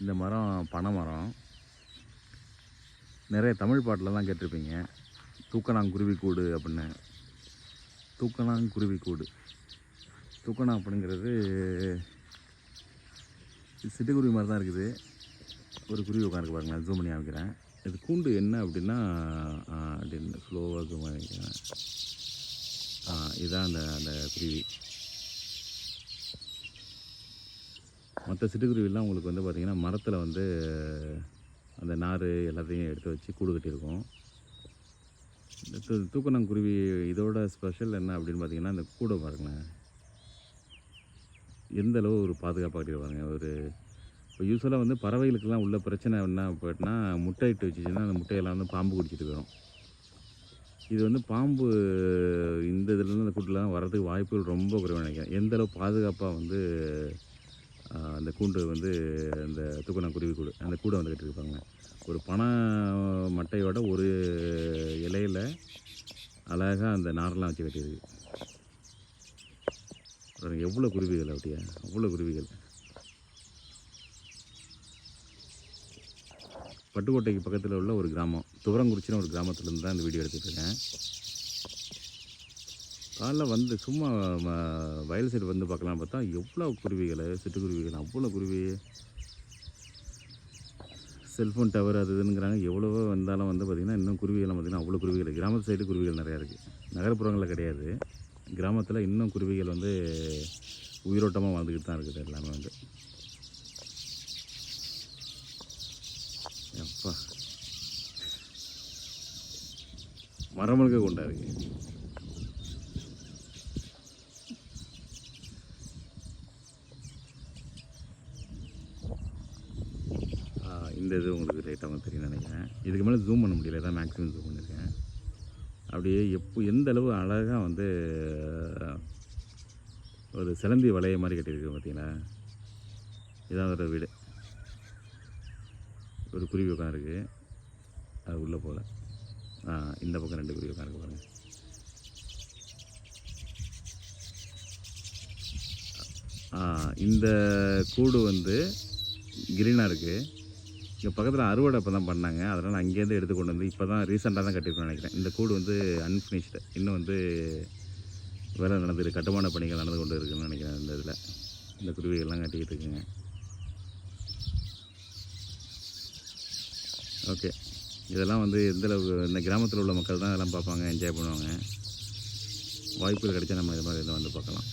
இந்த மரம் பனை மரம். நிறைய தமிழ் பாட்டிலலாம் கேட்டிருப்பீங்க. தூக்கணாங்குருவி கூடு அப்படின்னு. தூக்கணாங்குருவி கூடு தூக்கணா அப்படிங்கிறது சிட்டுக்குருவி மாதிரி தான் இருக்குது. ஒரு குருவி உட்காந்துருக்கு பாருங்களேன் ஜூம் பண்ணி காமிக்கிறேன். இது கூண்டு என்ன அப்படின்னா அப்படின்னு ஸ்லோவாக ஜூம் பண்ணிக்கிறேன் இதுதான் அந்த அந்த குருவி. மற்ற சிட்டுக்குருவிலாம் உங்களுக்கு வந்து பார்த்திங்கன்னா மரத்தில் வந்து அந்த நார் எல்லாத்தையும் எடுத்து வச்சு கூடு கட்டியிருக்கும். இந்த தூ தூக்கணாங்குருவி இதோட ஸ்பெஷல் என்ன அப்படின்னு பார்த்தீங்கன்னா இந்த கூடை பாருங்களேன் எந்த அளவு ஒரு பாதுகாப்பாக கட்டியிருப்பாங்க. ஒரு இப்போ யூஸ்வலாக வந்து பறவைகளுக்கெல்லாம் உள்ள பிரச்சனை என்ன போயிட்டுனா முட்டை இட்டு வச்சுச்சுன்னா அந்த முட்டையெல்லாம் வந்து பாம்பு குடிச்சிட்டு போயிடும். இது வந்து பாம்பு இந்த இதுலேருந்து அந்த கூட்டுலாம் வர்றதுக்கு வாய்ப்புகள் ரொம்ப குறைவு நினைக்கிறேன். எந்தளவு பாதுகாப்பாக வந்து அந்த கூண்டு வந்து அந்த தூக்கணம் குருவி கூடு அந்த கூடை வந்து கட்டியிருப்பாங்க. ஒரு பனை மட்டையோட ஒரு இலையில் அழகாக அந்த நாரெல்லாம் வச்சு கட்டியிருக்கு. பாருங்க எவ்வளோ குருவிகள் அப்படியா அவ்வளோ குருவிகள். பட்டுக்கோட்டைக்கு பக்கத்தில் உள்ள ஒரு கிராமம் துவரங்குறிச்சின்னு ஒரு கிராமத்துலேருந்து தான் இந்த வீடியோ எடுத்துகிட்டு இருக்கேன். காலைல வந்து சும்மா வயல் சைடு வந்து பார்க்கலாம் பார்த்தா எவ்வளோ குருவிகள் சிட்டுக்குருவிகள் அவ்வளோ குருவி. செல்ஃபோன் டவர் அது இதுங்கிறாங்க எவ்வளவோ வந்தாலும் வந்து பார்த்திங்கன்னா இன்னும் குருவிகள்லாம் பார்த்திங்கன்னா அவ்வளோ குருவிகள் கிராமத்து சைடு குருவிகள் நிறையா இருக்குது நகர்ப்புறங்களில் கிடையாது. கிராமத்தில் இன்னும் குருவிகள் வந்து உயிரோட்டமாக வாழ்ந்துக்கிட்டு தான் இருக்குது எல்லாமே வந்து. எப்பா. மரமழுக்க முழுக்க கொண்டா ஆ, இந்த இது உங்களுக்கு லைட்டாக தெரியும் நினைக்கிறேன். இதுக்கு மேலே ஜூம் பண்ண முடியல தான் மேக்ஸிமம் ஜூம் பண்ணியிருக்கேன் அப்படியே எப்போ எந்த அளவு அழகாக வந்து ஒரு சிலந்தி வளைய மாதிரி கட்டியிருக்கு பார்த்தீங்களா? இதான் ஒரு வீடு. ஒரு குருவி உட்காந்துருக்கு அது உள்ளே போகல ஆ இந்த பக்கம் ரெண்டு குருவி உட்காந்து பாருங்க. ஆ இந்த கூடு வந்து கிரீனாக இருக்குது இங்கே பக்கத்தில் அறுவடை இப்போ தான் பண்ணாங்க. அதனால் அங்கேருந்து எடுத்து கொண்டு வந்து இப்போ தான் ரீசெண்டாக தான் கட்டியிருக்கோம்னு நினைக்கிறேன். இந்த கூடு வந்து அன்ஃபினிஷ்டு இன்னும் வந்து வேலை நடந்துருக்கு கட்டுமான பணிகள் நடந்து கொண்டு இருக்குன்னு நினைக்கிறேன் இந்த இதில். இந்த குருவிகள்லாம் கட்டிக்கிட்டு இருக்குங்க. ஓகே இதெல்லாம் வந்து எந்தளவுக்கு இந்த கிராமத்தில் உள்ள மக்கள் தான் இதெல்லாம் பார்ப்பாங்க என்ஜாய் பண்ணுவாங்க. வாய்ப்புகள் கிடைச்சா நம்ம இது மாதிரி இதை வந்து பார்க்கலாம்.